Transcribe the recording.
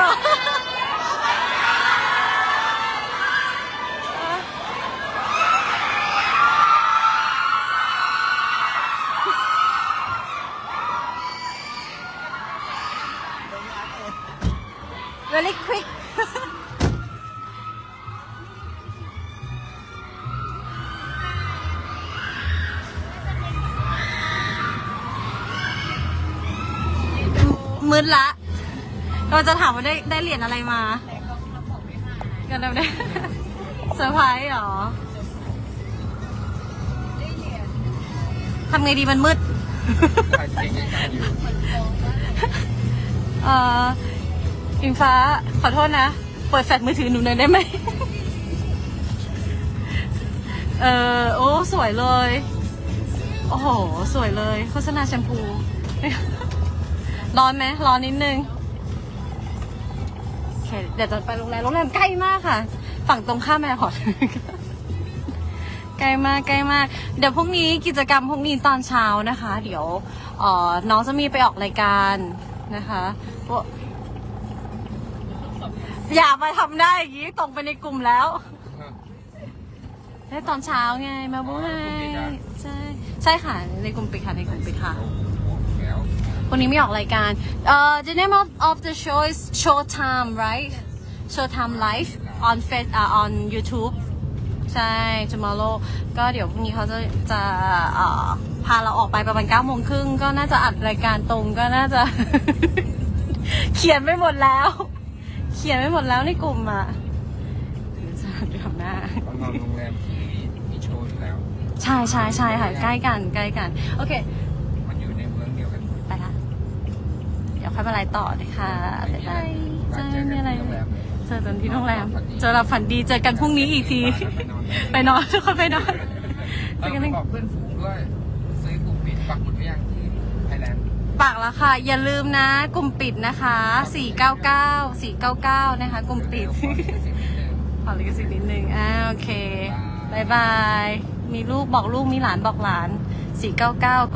ก่อนเวลี่ควิมืดละ เราจะถามว่าได้ได้เหรียญอะไรมากันได้ได้เซอร์ไพรส์เหรอทำไงดีมันมืดถ่ายเก่งๆอยู่เอ่ออิงฟ้าขอโทษนะ เปิดแฟลชมือถือหนูหน่อยได้ไหม เออโอ้ สวยเลย โอ้โห สวยเลย โฆษณาแชมพู ร้อนไหมร้อนนิดนึงโอ เคเดี๋ยวจะไปโรงแรมโรงแรมใกล้มากค่ะ ฝั่งตรงข้ามแม่พอร์ตใกล้มากใกล้มาก เดี๋ยวพรุ่งนี้กิจกรรมพรุ่งนี้ตอนเช้านะคะ เดี๋ยวเอ่อน้องจะมีไปออกรายการนะคะพวกอย่ามาทำได้อย่างนี้ตรงไปในกลุ่มแล้วได้ตอนเช้าไงมาบูไงใช่ใช่ค่ะในกลุ่มปิดค่ะในกลุ่มปิดค่ะแล้ว วันนี้ไม่ออกรายการเอ่อ the name of of the show is Showtime right Showtime Live on Face uh, on YouTube ใช่ tomorrow ก็เดี๋ยวพรุ่งนี้เขาจะจะเอ่อพาเราออกไปประมาณ9โมงครึ่งก็น่าจะอัดรายการตรงก็น่าจะ เขียนไปหมดแล้ว เขียนไปหมดแล้วในกลุ่มอะเดี๋ยวจะดูทำหน้าตอนนอนโรงแรมที่มีโชว์อยู่แล้ว ใช่ใช่ใช่ค่ะ ใกล้กันใกล้กัน โอเค มันอยู่ในเมืองเดียวกัน ไปละ เดี๋ยวค่อยมาไลฟ์ต่อนะคะบ๊ายบายใช่ไม่อะไรโรงแรมเจอกันที่โรงแรม เจอเราฝันดีเจอกันพรุ่งนี้อีกที ไปนอนทุกคนไปนอนเออบอกเพื่อนฝูงด้วยซื้อกลุ่มปิดปักหมุดไปยังที่ไทยแลนด์ปากแล้วค่ะ อย่าลืมนะ กลุ่มปิดนะคะ 499 499 นะคะ กลุ่มปิดขอลิขสิทธิ์นิดนึงอ่าโอเคบายบาย มีลูกบอกลูกมีหลานบอกหลาน 499